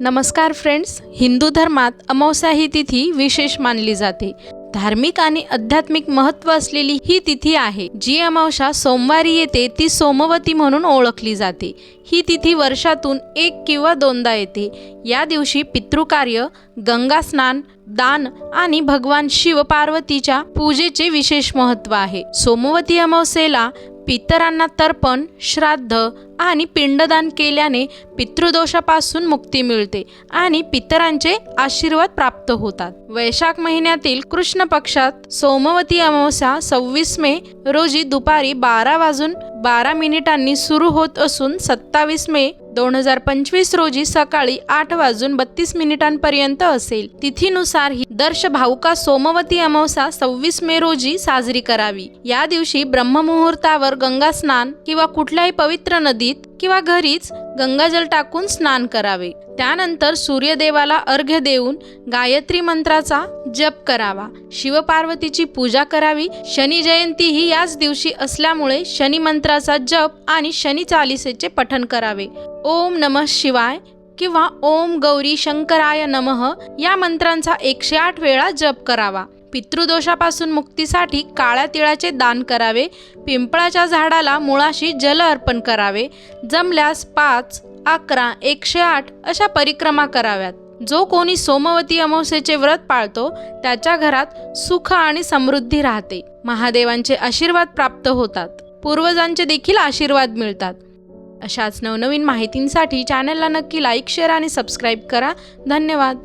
नमस्कार फ्रेंड्स हिंदू धर्मात अमावस्या ही तिथी विशेष मानली जाते. धार्मिक आणि आध्यात्मिक महत्त्व असलेली ही तिथी आहे जी अमावस्या सोमवारी येते ती सोमवती म्हणून ओळखली जाते. ही तिथी वर्षातून एक किंवा दोनदा येते. या दिवशी पितृकार्य गंगा स्नान दान आणि भगवान शिव पार्वतीच्या पूजेचे विशेष महत्त्व आहे. सोमवती अमावस्येला पितरांना तर्पण श्राद्ध आणि पिंडदान केल्याने पितृदोषापासून मुक्ती मिळते आणि पितरांचे आशीर्वाद प्राप्त होतात. वैशाख महिन्यातील कृष्ण पक्षात सोमवती अमावस्या सव्वीस मे रोजी दुपारी बारा वाजून बारा मिनिटांनी सुरू होत असून सत्तावीस मे दोन हजार पंचवीस रोजी सकाळी आठ वाजून बत्तीस मिनिटांपर्यंत असेल. तिथीनुसार ही दर्श भाऊका सोमवती अमावसा सव्वीस मे रोजी साजरी करावी. या दिवशी ब्रह्ममुहूर्तावर गंगा स्नान किंवा कुठल्याही पवित्र नदीत किंवा घरीच गंगाजल टाकून स्नान करावे. त्यानंतर सूर्यदेवाला अर्घ्य देऊन गायत्री मंत्राचा जप करावा. शिवपार्वतीची पूजा करावी. शनी जयंती ही याच दिवशी असल्यामुळे शनी मंत्राचा जप आणि शनी चालिसेचे पठण करावे. ओम नमः शिवाय किंवा ओम गौरी शंकराय नमः या मंत्रांचा एकशे आठ वेळा जप करावा. पितृदोषापासून मुक्तीसाठी काळ्या तिळाचे दान करावे. पिंपळाच्या झाडाला मुळाशी जल अर्पण करावे. जमल्यास पाच अकरा एकशे आठ अशा परिक्रमा कराव्यात. जो कोणी सोमवती अमावस्येचे व्रत पाळतो त्याच्या घरात सुख आणि समृद्धी राहते. महादेवांचे आशीर्वाद प्राप्त होतात. पूर्वजांचे देखील आशीर्वाद मिळतात. अशाच नवनवीन माहितींसाठी चॅनलला नक्की लाईक शेअर आणि सबस्क्राईब करा. धन्यवाद.